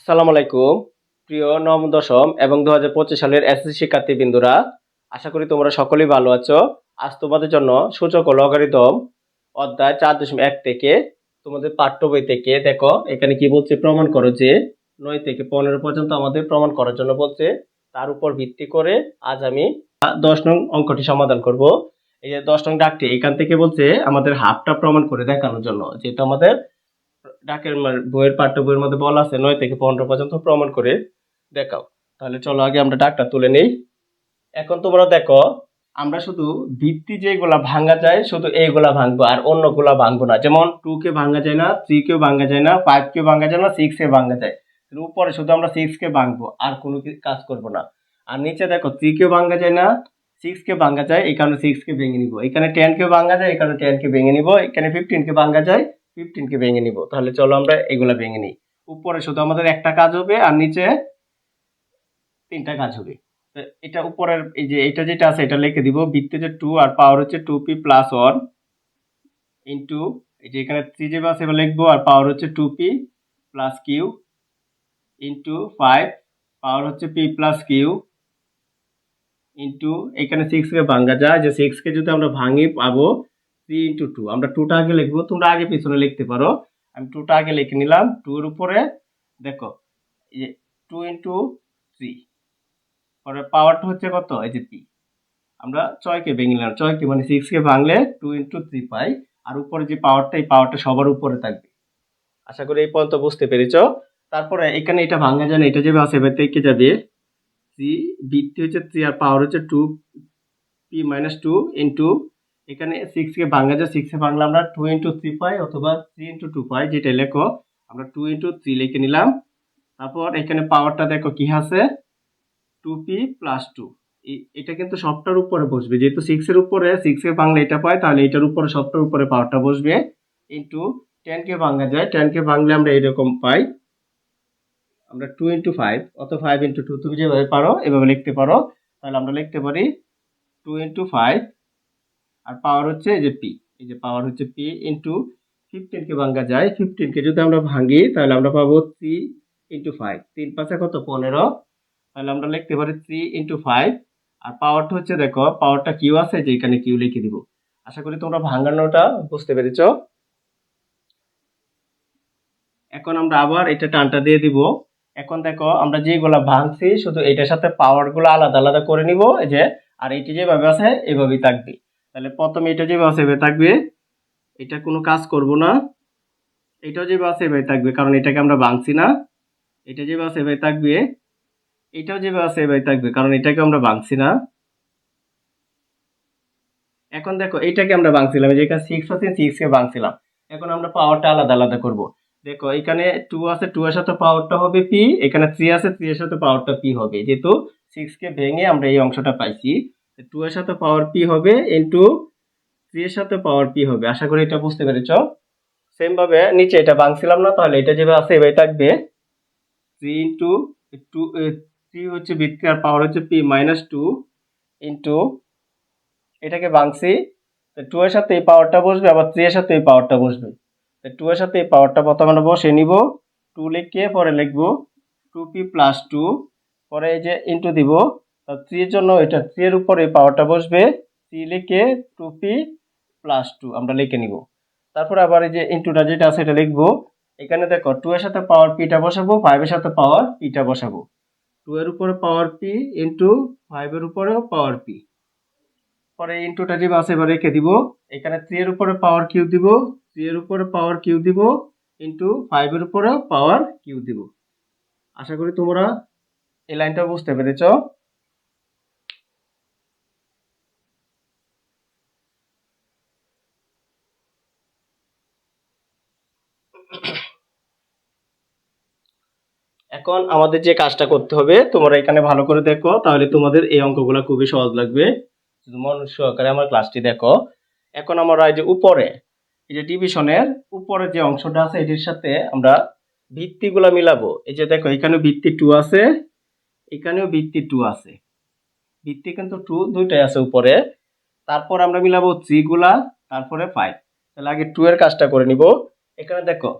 আসসালামু আলাইকুম। প্রিয় নবম, দশম এবং দু হাজার পঁচিশ সালের এসএসসি শিক্ষার্থী বিন্দুরা আশা করি তোমরা সকলেই ভালো আছো। আজ তোমাদের জন্য সূচক ও লগারিদম অধ্যায় চার দশমিক এক থেকে তোমাদের পাঠ্য বই থেকে, দেখো, এখানে কি বলছে? প্রমাণ করো যে নয় থেকে পনেরো পর্যন্ত আমাদের প্রমাণ করার জন্য বলছে। তার উপর ভিত্তি করে আজ আমি দশ নং অঙ্কটি সমাধান করব। এই যে দশ নং ডাকটি, এখান থেকে বলছে আমাদের হাফটা প্রমাণ করে দেখানোর জন্য, যেহেতু আমাদের ডাকের বইয়ের পাঠ্য বইয়ের মধ্যে বলা আছে, নয় থেকে পনেরো পর্যন্ত প্রমাণ করে দেখাও। তাহলে চলো আগে আমরা ডাকটা তুলে নেই। এখন তোমরা দেখো, আমরা শুধু ভিত্তি যেগুলা ভাঙা যায়, শুধু এইগুলা ভাঙবো আর অন্যগুলা ভাঙবো না। যেমন টু কে ভাঙা যায় না থ্রি কেও ভাঙা যায় না ফাইভ কে ভাঙা যায় না সিক্স কে ভাঙা যায়। উপরে শুধু আমরা সিক্স কে ভাঙবো, আর কোনো কাজ করব না। আর নিচে দেখো থ্রি কেও ভাঙ্গা যায় না সিক্স কে ভাঙা যায় কারণে সিক্স কে ভেঙে নিব। এখানে টেন কে ভাঙা যায় এখানে টেন কে ভেঙে নিব, এখানে ফিফটিন কে ভাঙা যায় ফিফটিন কে ভেঙে নিব। তাহলে চলো আমরা এগুলা ভেঙে নিই। উপরে শুধু আমাদের একটা কাজ হবে আর নিচে তিনটা কাজ হবে। এটা উপরের এই যে এটা যেটা আছে এটা লিখে দিব, বৃত্তে যে টু আর পাওয়ার হচ্ছে two p plus one into এই যে এখানে থ্রি যে আছে এবার লিখব, আর পাওয়ার হচ্ছে two p plus q into five power হচ্ছে পি প্লাস কিউ ইন্টু এখানে সিক্সকে ভাঙ্গা যায়। যে সিক্সকে যদি আমরা ভাঙি পাবো থ্রি ইন্টু টু আমরা টুটা আগে লিখব, তোমরা আগে পিছনে লিখতে পারো। আমি টুটা আগে লিখে নিলাম। টুর উপরে, দেখো, এই যে টু ইন্টু থ্রি পরে পাওয়ারটা হচ্ছে কত? এই যে পি আমরা ছয়কে ভেঙে নিলাম। ছয়কে মানে সিক্সকে ভাঙলে টু ইন্টু থ্রি পাই। আর উপরে যে পাওয়ারটা এই পাওয়ারটা সবার উপরে থাকবে। আশা করি এই পর্যন্ত বুঝতে পেরেছ। তারপরে এখানে এটা ভাঙা যায় না, এটা যাবে আছে এবার থেকে যাবে। থ্রি ভিত্তি হচ্ছে থ্রি আর পাওয়ার হচ্ছে two p minus two into এখানে সিক্সকে ভাঙা যায় সিক্সে ভাঙলে আমরা টু ইন্টু থ্রি পাই অথবা থ্রি ইন্টু টু পাই, যেটা লেখো, আমরা টু ইন্টু থ্রি লিখে নিলাম। তারপর এখানে পাওয়ারটা দেখো কি আছে? টু পি প্লাস টু এটা কিন্তু সবটার উপরে বসবে। যেহেতু সিক্স এর উপরে সিক্স এর বাংলা এটা পাই, তাহলে এটার উপরে সবটার উপরে পাওয়ারটা বসবে। ইন্টু টেন কে ভাঙা যায় টেন কে ভাঙলে আমরা এরকম পাই। আমরা টু ইন্টু ফাইভ অত ফাইভ ইন্টু টু তুমি যেভাবে পারো, এভাবে লিখতে পারো। তাহলে আমরা লিখতে পারি টু ইন্টু ফাইভ আর পাওয়ার হচ্ছে এই যে পি এই যে পাওয়ার হচ্ছে পি ইন্টু ফিফটিনকে ভাঙ্গা যায়। ফিফটিনকে যদি আমরা ভাঙি তাহলে আমরা পাবো থ্রি ইন্টু ফাইভ তিন পাঁচে কত? পনেরো। তাহলে আমরা লিখতে পারি থ্রি ইন্টু ফাইভ আর পাওয়ারটা হচ্ছে দেখো পাওয়ারটা কিউ আছে, যে এখানে কিউ লিখে দিব। আশা করি তোমরা ভাঙানোটা বুঝতে পেরেছ। এখন আমরা আবার এটা টানটা দিয়ে দিব। এখন দেখো, আমরা যেগুলা ভাঙছি, শুধু এটার সাথে পাওয়ারগুলো আলাদা আলাদা করে নিব, এই যে, আর এটি যেভাবে আছে, এভাবেই থাকবে। তাহলে প্রথমে এটা যেভাবে আছে এভাবে থাকবে, এটা কোনো কাজ করব না। এটাও আছে এভাবে থাকবে, কারণ এটাকে আমরা ভাঙছি না। এটা যেভাবে আছে এভাবে থাকবে, এটাও আছে এভাবে থাকবে, কারণ এটাকে আমরা ভাঙছি না। এখন দেখো, এটাকে আমরা ভাঙছিলাম, এই যে এখানে সিক্স আছে সিক্স কে ভাঙছিলাম। এখন আমরা পাওয়ারটা আলাদা আলাদা করব। দেখো, এখানে টু আছে টু এর সাথে পাওয়ারটা হবে পি এখানে থ্রি আছে থ্রি এর সাথে পাওয়ারটা পি হবে। যেহেতু সিক্স কে ভেঙে আমরা এই অংশটা পাইছি। টু এর সাথে পাওয়ার পি হবে ইন্টু থ্রি এর সাথে পাওয়ার পি হবে। আশা করি এটা বুঝতে পেরেছ। সেম ভাবে নিচে এটা ভাঙছিলাম না, তাহলে এটা যেভাবে আছে, এভাবে থাকবে। থ্রি ইন্টু টু থ্রি হচ্ছে ভিত্তি আর পাওয়ার হচ্ছে পি মাইনাস টু ইন্টু এটাকে ভাঙছি। টু এর সাথে এই পাওয়ারটা বসবে, আবার থ্রি এর সাথে এই পাওয়ারটা বসবে। টু এর সাথে এই পাওয়ারটা প্রথমে আমরা বসে নিব। টু লিখে পরে লিখব টু পি প্লাস টু পরে এই যে ইন্টু দিব। থ্রি এর জন্য এটা থ্রি এর উপরে পাওয়ারটা বসবে। থ্রি লিখে টু পি প্লাস টু আমরা লিখে নিব। তারপর আবার এই যে ইন্টুটা যেটা আছে এটা লিখব। এখানে দেখো টু এর সাথে পাওয়ার পিটা বসাবো ফাইভের সাথে পাওয়ার পিটা বসাবো। টু এর উপরে পাওয়ার পি ইন্টু ফাইভের উপরেও পাওয়ার পি পরে ইন্টুটা যে আছে এবার রেখে দিব। এখানে থ্রি এর উপরে পাওয়ার কিউ দিব। থ্রি এর উপরে পাওয়ার কিউ দিব। ইন্টু ফাইভের উপরেও পাওয়ার কিউ দিব। আশা করি তোমরা এই লাইনটা বুঝতে পেরেছ। এখন আমাদের যে কাজটা করতে হবে, তোমরা এখানে ভালো করে দেখো, তাহলে তোমাদের এই অঙ্কগুলো খুবই সহজ লাগবে। শুধু মন সহকারে আমার ক্লাসটি দেখো। এখন আমরা এই যে উপরে, এই যে ডিভিশনের উপরে যে অংশটা আছে, এটির সাথে আমরা ভিত্তিগুলা মিলাবো। এই যে দেখো এখানে ভিত্তি টু আছে, এখানেও ভিত্তি টু আছে। ভিত্তি কিন্তু টু দুইটাই আছে উপরে। তারপর আমরা মিলাবো থ্রি গুলা, তারপরে ফাইভ তাহলে আগে টু এর কাজটা করে নিব। এখানে দেখো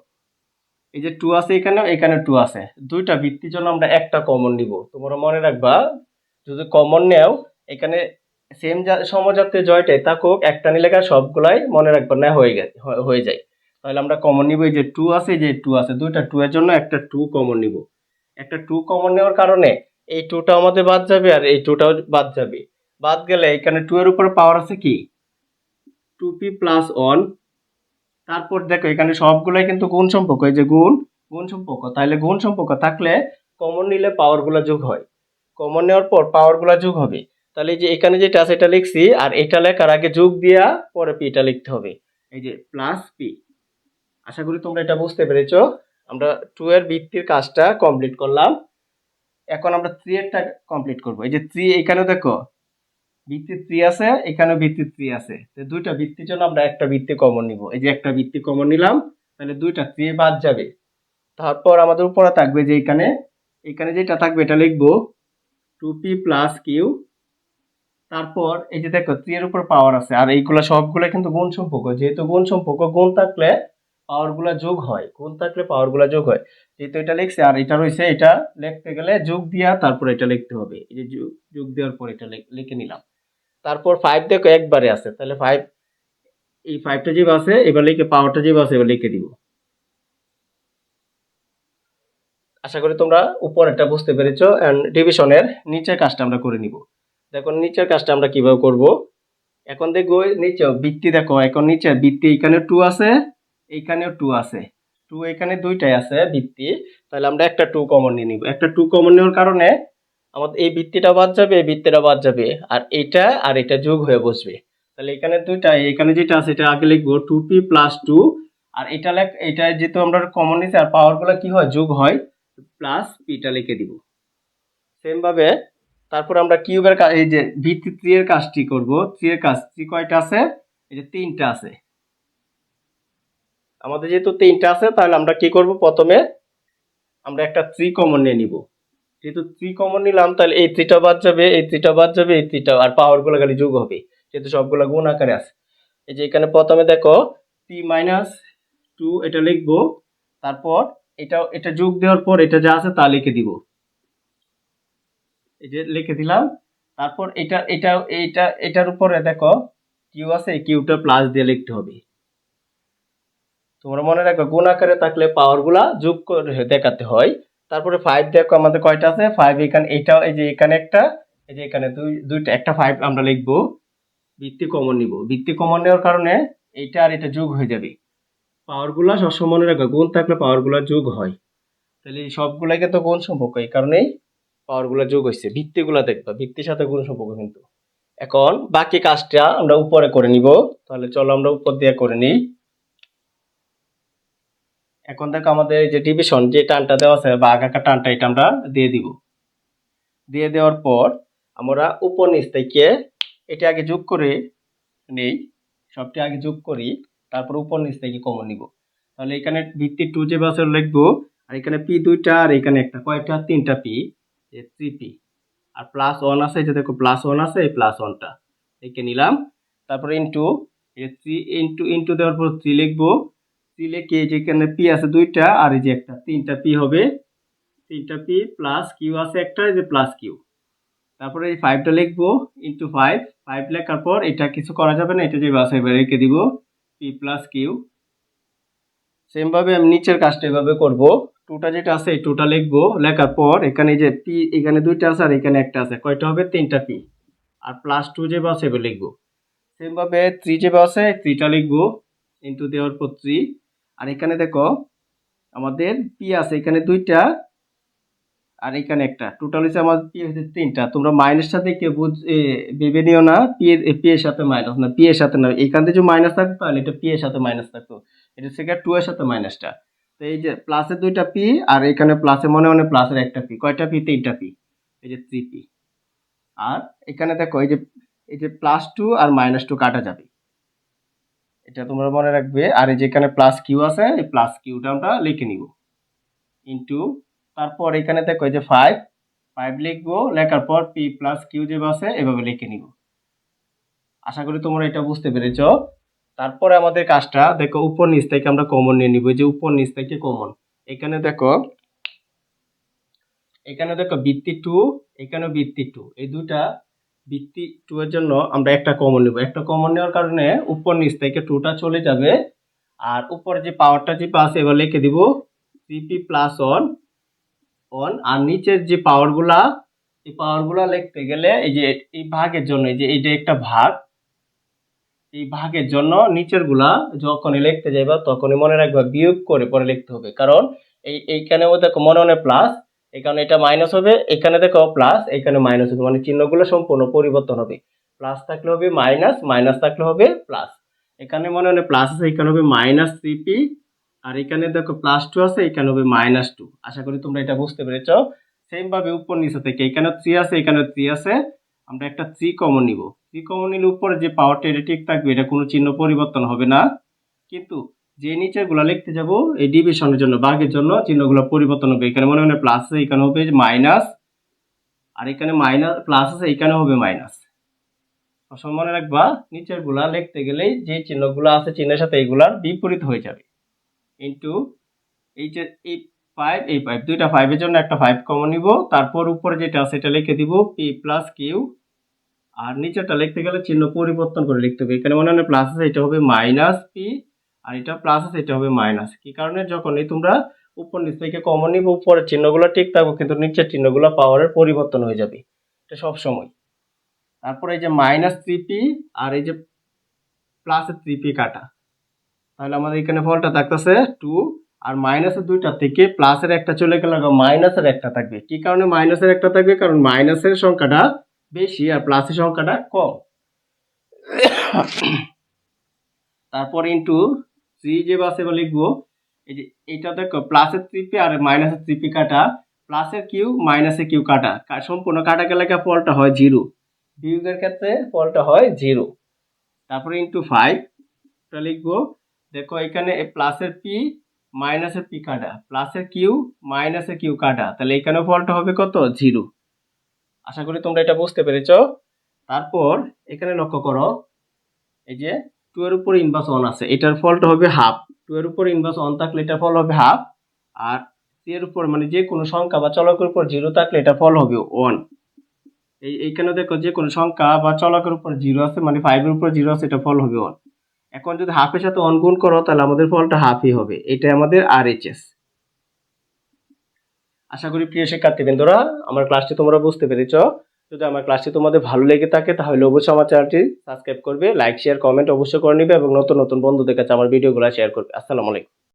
এই যে টু আছে এখানে এখানে টু আছে। দুইটা ভিত্তির জন্য আমরা একটা কমন নিব। তোমরা মনে রাখবা, যদি কমন নেও, এখানে সেম সমজাতীয় জয়টাই থাকুক, একটা নিলে সবগুলাই মনে রাখবা না, হয়ে গেছে হয়ে যায়। তাহলে আমরা কমন নিব, এই যে টু আছে যে টু আছে, দুইটা টু এর জন্য একটা টু কমন নিব। একটা টু কমন নেওয়ার কারণে এই টুটা আমাদের বাদ যাবে আর এই টুটাও বাদ যাবে। বাদ গেলে এখানে টু এর উপরে পাওয়ার আছে কি? টু পি প্লাস ওয়ান তারপর দেখো, এখানে সবগুলাই কিন্তু গুণ সম্পর্ক। এই যে গুণ গুণ সম্পর্ক। তাহলে গুণ সম্পর্ক থাকলে কমন নিলে পাওয়ারগুলো যোগ হয়। কমন নেওয়ার পর পাওয়ারগুলো যোগ হবে। তাহলে যে এখানে যেটা আছে এটা লিখছি, আর এটা লেখার আগে যোগ দিয়া পরে পিটা লিখতে হবে। এই যে প্লাস পি আশা করি তোমরা এটা বুঝতে পেরেছ। আমরা টু এর ভিত্তির কাজটা কমপ্লিট করলাম। এখন আমরা থ্রি এরটা কমপ্লিট করব। এই যে থ্রি এখানে দেখো ভিত্তি থ্রি আছে এখানে ভিত্তি থ্রি আছে। তো দুইটা ভিত্তির জন্য আমরা একটা ভিত্তি কমন নিব। এই যে একটা ভিত্তি কমন নিলাম, তাহলে দুইটা থ্রি বাদ যাবে। তারপর আমাদের উপরে থাকবে যে এখানে এখানে যেটা থাকবে এটা লিখব টু পি প্লাস কিউ তারপর এই যে দেখো থ্রি এর উপর পাওয়ার আছে, আর এইগুলা সবগুলো কিন্তু গুণ সম্পর্ক। যেহেতু গুণ সম্পর্ক, গুণ থাকলে পাওয়ারগুলা যোগ হয়। গুণ থাকলে পাওয়ারগুলা যোগ হয়। যেহেতু এটা লিখছে, আর এটা রয়েছে, এটা লিখতে গেলে যোগ দিয়া তারপর এটা লিখতে হবে। এই যে যোগ- দেওয়ার পর এটা লিখে নিলাম। তারপর ফাইভ দেখো একবারে আছে, তাহলে ফাইভ এই ফাইভটা যেভাবে আছে, এবার লিখে পাওয়ারটা যেভাবে আছে, এবার লিখে দিব। আশা করি তোমরা উপরেরটা বুঝতে পেরেছ অ্যান্ড ডিভিশনের নিচের কাজটা আমরা করে নিব। দেখো নিচের কাজটা আমরা কীভাবে করব? এখন দেখব, নিচে বৃত্তি দেখো, এখন নিচে বৃত্তি এখানে টু আছে, এইখানেও টু আছে। টু এখানে দুইটাই আছে বৃত্তি, তাহলে আমরা একটা টু কমন নিয়ে নিব। একটা টু কমন নেওয়ার কারণে আমাদের এই বৃত্তিটা বাদ যাবে, এই বৃত্তিটা বাদ যাবে। আর এটা আর এটা যোগ হয়ে বসবে। তাহলে এখানে দুইটা, এখানে যেটা আছে, এটা আগে লিখব টু পি প্লাস টু আর এটা লেখ এটা যেহেতু আমরা কমন নিচ্ছি আর পাওয়ারগুলো কি হয়? যোগ হয় প্লাস পিটা লিখে দিব। সেম ভাবে তারপর আমরা কিউবের কাজ এই যে ভিত্তি থ্রি এর কাজটি করব। থ্রি এর কাজ থ্রি কয়টা আছে? এই যে তিনটা আছে। আমাদের যেহেতু তিনটা আছে, তাহলে আমরা কি করব প্রথমে? আমরা একটা থ্রি কমন নিয়ে নিব। যেহেতু থ্রি কমন নিলাম, তাহলে এই থ্রিটা বাদ যাবে, এই থ্রিটা বাদ যাবে, এই থ্রিটা আর পাওয়ারগুলো খালি যোগ হবে, যেহেতু সবগুলো গুণ আকারে আছে। এই যে এখানে প্রথমে দেখো পি মাইনাস টু এটা লিখব, তারপর এটা এটা যোগ দেওয়ার পর এটা যা আছে তা লিখে দিব। এই যে লিখে দিলাম, তারপর এটা এটা এইটা এটার উপরে দেখো কিউ আছে কিউটা প্লাস দিয়ে লিখতে হবে। তোমরা মনে রাখো, গুণ আকারে থাকলে পাওয়ারগুলা যোগ করে দেখাতে হয় তারপরে ফাইভ দেখো আমাদের কয়টা আছে? ফাইভ এখানে, এইটা, এই যে এখানে একটা, এই যে এখানে দুই, দুইটা, একটা ফাইভ আমরা লিখব। ভিত্তি কমন নিব। ভিত্তি কমন নেওয়ার কারণে এইটা আর এটা যোগ হয়ে যাবে। পাওয়ারগুলা সবসময় মনে রাখো গুণ থাকলে পাওয়ারগুলা যোগ হয়। তাহলে সবগুলাকে তো গুণ সম্পর্ক, এই কারণেই পাওয়ারগুলা যোগ হয়েছে ভিত্তি গুলা দেখবা, ভিত্তির সাথে গুণ সম্পর্ক কিন্তু। এখন বাকি কাজটা আমরা উপরে করে নিব। তাহলে চলো আমরা উপর দিয়ে করে নিই। এখন দেখো আমাদের যে ডিভিশন যে টানটা দেওয়া আছে, বা আগাকা টানটা, এটা আমরা দিয়ে দিব। দিয়ে দেওয়ার পর আমরা উপর নিচ থেকে এটা আগে যোগ করে নেই, সবটি আগে যোগ করি, তারপর উপর নিচ থেকে কমন নিব। তাহলে এখানে ভিত্তি টু যে বাসের লিখব, আর এখানে পি দুইটা, আর এখানে একটা, কয়টা? তিনটা পি থ্রি পি আর প্লাস ওয়ান আছে যে দেখো প্লাস ওয়ান আছে, এই প্লাস ওয়ানটা লিখে নিলাম, তারপরে ইন্টু থ্রি ইন্টু ইন্টু দেওয়ার পর থ্রি লিখব। থ্রি লিখে এই যে এখানে পি আছে দুইটা আর এই যে একটা, তিনটা পি হবে। তিনটা পি প্লাস কিউ আছে একটা, এই যে প্লাস কিউ তারপরে এই ফাইভটা লিখব ইন্টু ফাইভ ফাইভ লেখার পর এটা কিছু করা যাবে না, এটা যে বাসে রেখে দিব। পি প্লাস কিউ সেমভাবে আমি নিচের কাজটা এভাবে করব। টুটা যেটা আছে, এই টুটা লিখব। লেখার পর এখানে যে পি এখানে দুইটা আছে আর এখানে একটা আছে। কয়টা হবে? তিনটা পি আর প্লাস টু যে বাসে এবার লিখব। সেমভাবে থ্রি যে আছে থ্রিটা লিখব। ইন্টু দেওয়ার পর থ্রি আর এখানে দেখো, আমাদের পি আছে, এখানে দুইটা আর এখানে একটা। টোটাল হচ্ছে আমার পি হচ্ছে তিনটা। তোমরা মাইনাস সাথে কেউ বুঝ ভেবে নিও না পি এর পি এর সাথে মাইনাস না পি এর সাথে না। এখান থেকে যদি মাইনাস থাকতো তাহলে এটা পি এর সাথে মাইনাস থাকতো। এটা হচ্ছে টু এর সাথে মাইনাসটা তো এই যে প্লাসের দুইটা পি আর এখানে প্লাসে মনে মনে প্লাসের একটা পি কয়টা পি তিনটা পি এই যে থ্রি পি আর এখানে দেখো, এই যে এই যে প্লাস টু আর মাইনাস টু কাটা যাবে। এটা তোমরা মনে রাখবে। আর এই যে এখানে প্লাস কিউ আছে, এই প্লাস কিউটা আমরা লিখে নিব। ইন্টু তারপর এখানে দেখো যে ফাইভ ফাইভ লিখব, লেখার পর পি প্লাস কিউ যে আছে, এভাবে লিখে নিব। আশা করি তোমরা এটা বুঝতে পেরেছ। তারপরে আমাদের কাজটা, দেখো উপর নিচ থেকে আমরা কমন নিয়ে নিব। যে উপর নিচ থেকে কমন এখানে দেখো এখানে দেখো বৃত্তি টু এখানে বৃত্তি টু এই দুটা বৃত্তি টু এর জন্য আমরা একটা কমন নিব। একটা কমন নেওয়ার কারণে উপর নিচ থেকে টুটা চলে যাবে। আর উপরে যে পাওয়ারটা যে আছে এবার লিখে দিব সিপি প্লাস অন অন আর নিচের যে পাওয়ারগুলা এই পাওয়ারগুলা লিখতে গেলে এই যে এই ভাগের জন্য, এই যে এই যে একটা ভাগ, এই ভাগের জন্য নিচেরগুলা যখনই লিখতে যাইবা, তখনই মনে রাখবা বিয়োগ করে পরে লিখতে হবে। কারণ এই এইখানেও দেখো মনে মনে প্লাস এখানে এটা মাইনাস হবে। এখানে দেখো প্লাস এখানে মাইনাস হবে। মানে চিহ্নগুলো সম্পূর্ণ পরিবর্তন হবে। প্লাস থাকলে হবে মাইনাস মাইনাস থাকলে হবে প্লাস এখানে মনে হয় প্লাস আছে, এখানে হবে মাইনাস থ্রি পি আর এখানে দেখো প্লাস টু আছে, এখানে হবে মাইনাস টু আশা করি তোমরা এটা বুঝতে পেরেছ। সেম ভাবে উপর নিচে থেকে। এখানে থ্রি আছে, এখানে থ্রি আছে। আমরা একটা থ্রি কমন নিব। থ্রি কমন নিলে উপরে যে পাওয়ারটা এটা ঠিক থাকবে। এটা কোনো চিহ্ন পরিবর্তন হবে না। কিন্তু যে নিচেরগুলা লিখতে যাব, এই ডিভিশনের জন্য ভাগের জন্য, চিহ্নগুলো পরিবর্তন হবে। এখানে মনে মনে প্লাস আছে, এখানে হবে মাইনাস আর এখানে মাইনাস প্লাস আছে, এখানে হবে মাইনাস সবসময় মনে রাখবা নিচেরগুলা লিখতে গেলেই যে চিহ্নগুলো আছে, চিহ্নের সাথে এইগুলার বিপরীত হয়ে যাবে। ইন্টু এই যে এই ফাইভ এই ফাইভ দুইটা ফাইভের জন্য একটা ফাইভ কমন নিব, তারপর উপরে যেটা আছে, এটা লিখে দিব পি প্লাস কিউ আর নিচেরটা লিখতে গেলে চিহ্ন পরিবর্তন করে লিখতে হবে। এখানে মনে হয় প্লাস আছে, এটা হবে মাইনাস পি আর এটা প্লাস আছে, এটা হবে মাইনাস কি কারণে? যখনই তোমরা উপর নিচ থেকে কমন নিব, উপরের চিহ্নগুলো ঠিক থাকবে, কিন্তু নিচের চিহ্নগুলো পাওয়ারের পরিবর্তন হয়ে যাবে। এটা সব সময় তারপরে এই যে মাইনাস থ্রি পি আর এই যে প্লাসের থ্রি পি কাটা। তাহলে আমাদের এখানে ফলটা থাকতেছে টু আর মাইনাসের দুইটা থেকে প্লাসের একটা চলে গেলে মাইনাসের একটা থাকবে। কি কারণে মাইনাসের একটা থাকবে? কারণ মাইনাসের সংখ্যাটা বেশি আর প্লাসের সংখ্যাটা কম। তারপর ইন্টু থ্রি যে বাসে বা লিখব, এই যে এটা দেখো প্লাসের থ্রিপি আর মাইনাসের থ্রিপি কাটা। প্লাসের কিউ মাইনাসের কিউ কাটা। সম্পূর্ণ কাটা গেলে ফলটা হয় জিরো বিয়োগের ক্ষেত্রে ফলটা হয় জিরো তারপরে ইন্টু ফাইভ এটা লিখব। দেখো, এখানে প্লাসের পি মাইনাসের পি কাটা। প্লাসের কিউ মাইনাসের কিউ কাটা। তাহলে এখানেও ফলটা হবে কত? জিরো আশা করি তোমরা এটা বুঝতে পেরেছ। তারপর এখানে লক্ষ্য করো, এই যে টু এর উপর ইনভার্স অন আছে। এটার ফলটা হবে হাফ টু এর উপর ইনভার্স অন থাকলে এটার ফল হবে হাফ আর থ্রি এর উপর মানে যে কোনো সংখ্যা বা চলকের উপর জিরো থাকলে এটা ফল হবে ওয়ান এই, এইখানে দেখো যে কোনো সংখ্যা বা চলকের উপর জিরো আছে মানে ফাইভের উপর জিরো আছে, এটা ফল হবে ওয়ান এখন যদি হাফের সাথে অন গুণ করো, তাহলে আমাদের ফলটা হাফই হবে। এটা আমাদের আর এইচ এস আশা করি প্রিয় শিক্ষার্থীবৃন্দরা আমার ক্লাসটি তোমরা বুঝতে পেরেছ। যদি আমার ক্লাসটি তোমাদের ভালো লেগে থাকে, তাহলে অবশ্যই আমার চ্যানেলটি সাবস্ক্রাইব করবে লাইক শেয়ার কমেন্ট অবশ্যই করে নিবে এবং নতুন নতুন বন্ধুদের কাছে আমার ভিডিওগুলো শেয়ার করবে। আসসালামু আলাইকুম।